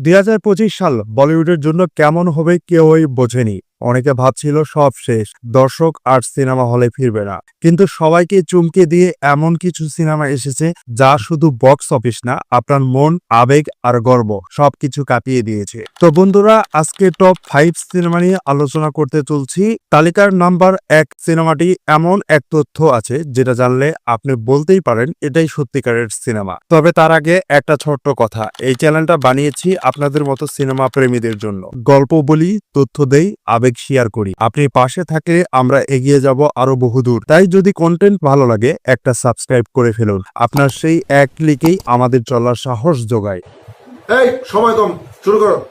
দুই হাজার পঁচিশ সাল বলিউডের জন্য কেমন হবে কেউই বোঝেনি। অনেকে ভাবছিল সব শেষ, দর্শক আর সিনেমা হলে ফিরবে না। কিন্তু সবাইকে চমকে দিয়ে এমন কিছু সিনেমা এসেছে যা শুধু বক্স অফিস না, আপনার মন, আবেগ আর গর্ব সবকিছু কাঁপিয়ে দিয়েছে। তো বন্ধুরা, আজকে টপ ফাইভ সিনেমা নিয়ে আলোচনা করতে চলছি। তালিকার নাম্বার এক সিনেমাটি এমন এক তথ্য আছে যেটা জানলে আপনি বলতেই পারেন এটাই সত্যিকারের সিনেমা। তবে তার আগে একটা ছোট্ট কথা, এই চ্যানেলটা বানিয়েছি আপনাদের মতো সিনেমা প্রেমীদের জন্য। গল্প বলি, তথ্য দেই, আবেগ শেয়ার করি। আপনি পাশে থাকলে আমরা এগিয়ে যাব আরও বহুদূর। তাই যদি কন্টেন্ট ভালো লাগে, একটা সাবস্ক্রাইব করে ফেলুন। আপনার সেই এক ক্লিকেই আমাদের চলার সাহস যোগায়। এই, সময় কম। শুরু করো।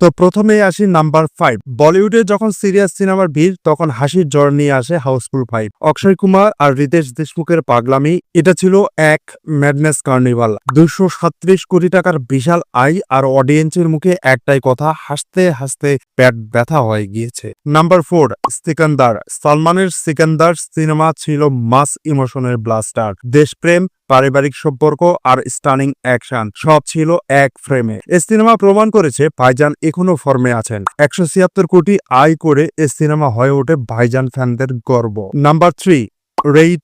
তো প্রথমে আসি নাম্বার ফাইভ বলিউডে যখন সিরিয়াস সিনেমার ভিড়, তখন হাসির জ্বর নিয়ে আসে হাউসফুল ফাইভ অক্ষয় কুমার আর রিতেশ দেশমুখের পাগলামি, এটা ছিল এক ম্যাডনেস কার্নিভাল দুশো সাত্রিশ কোটি টাকার বিশাল আয় আর অডিয়েন্সের মুখে একটাই কথা, হাসতে হাসতে পেট ব্যথা হয়ে গিয়েছে। Number four Sikandar. সালমানের সিকান্দার সিনেমা ছিল মাস ইমোশনের ব্লাস্টার দেশপ্রেম পারিবারিক সম্পর্ক আর স্টানিং অ্যাকশন সব ছিল এক ফ্রেমে সিনেমা প্রমাণ করেছে ভাইজান এখনও ফর্মে আছেন। একশো ছিয়াত্তর কোটি আয় করে এই সিনেমা হয়ে ওঠে ভাইজান ফ্যানদের গর্ব। Number three Raid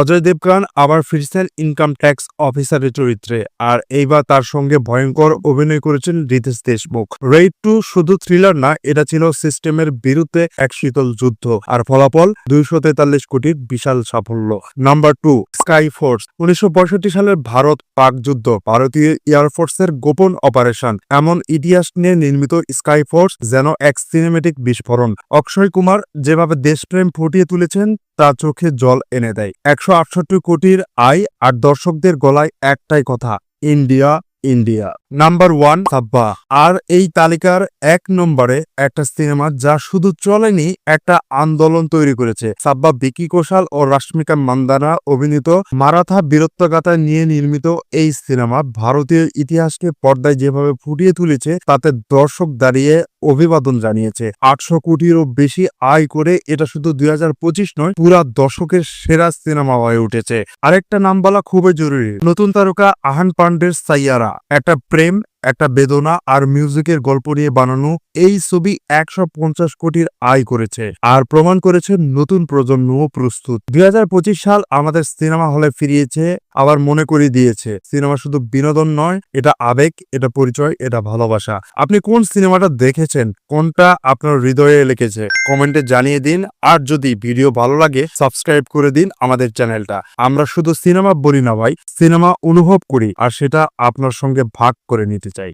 Ajay Devgn আবার ফিরছেন ইনকাম ট্যাক্স অফিসারের চরিত্রে, আর এইবার তার সঙ্গে ভয়ঙ্কর অভিনয় করেছেন রিতেশ দেশমুখ। রেইড টু শুধু থ্রিলার না, এটা ছিল সিস্টেমের বিরুদ্ধে এক শীতল যুদ্ধ, আর ফলাফল দুইশো তেতাল্লিশ কোটির বিশাল সাফল্য। নাম্বার টু স্কাই ফোর্স উনিশশো সালের ভারত পাক যুদ্ধ, ভারতীয় এয়ারফোর্সের গোপন অপারেশন এমন ইতিহাস নিয়ে নির্মিত স্কাই ফোর্স যেন এক সিনেমেটিক বিস্ফোরণ। অক্ষয় কুমার যেভাবে দেশপ্রেম ফুটিয়ে তুলেছেন তা চোখে জল এনে দেয়। একশো আটষট্টি কোটির আয় আর দর্শকদের গলায় একটাই কথা, ইন্ডিয়া ইন্ডিয়া। নাম্বার ওয়ান, সাব্বা। আর এই তালিকার এক নম্বরে একটা সিনেমা যা শুধু চলেনি, একটা আন্দোলন তৈরি করেছে। সাব্বা বিকি কোশাল ও রাশ্মিকা মান্দানা অভিনীত মারাঠা বীরত্বগাথা নিয়ে নির্মিত এই সিনেমা ভারতীয় ইতিহাসকে পর্দায় যেভাবে ফুটিয়ে তুলেছে, তাতে দর্শক দাঁড়িয়ে অভিবাদন জানিয়েছে। আটশো কোটিরও বেশি আয় করে এটা শুধু দুই নয়, পুরা দশকের সেরা সিনেমা হয়ে উঠেছে। আরেকটা নাম বলা খুবই জরুরি। নতুন তারকা আহান পান্ডের সাইয়ারা। একটা প্রেম একটা বেদনা আর মিউজিকের গল্প নিয়ে বানানো এই ছবি একশো পঞ্চাশ কোটির আয় করেছে আর প্রমাণ করেছে নতুন প্রজন্মও প্রস্তুত। দুই হাজার পঁচিশ সাল আমাদের সিনেমা হলে ফিরিয়েছে, আবার মনে করিয়ে দিয়েছে। সিনেমা শুধু বিনোদন নয়, এটা আবেগ, এটা পরিচয়, এটা ভালোবাসা। আপনি কোন সিনেমাটা দেখেছেন? কোনটা আপনার হৃদয়ে লেগেছে? কমেন্টে জানিয়ে দিন, আর যদি ভিডিও ভালো লাগে, সাবস্ক্রাইব করে দিন আমাদের চ্যানেলটা। আমরা শুধু সিনেমা বলি না ভাই, সিনেমা অনুভব করি, আর সেটা আপনার সঙ্গে ভাগ করে নিতে চাই।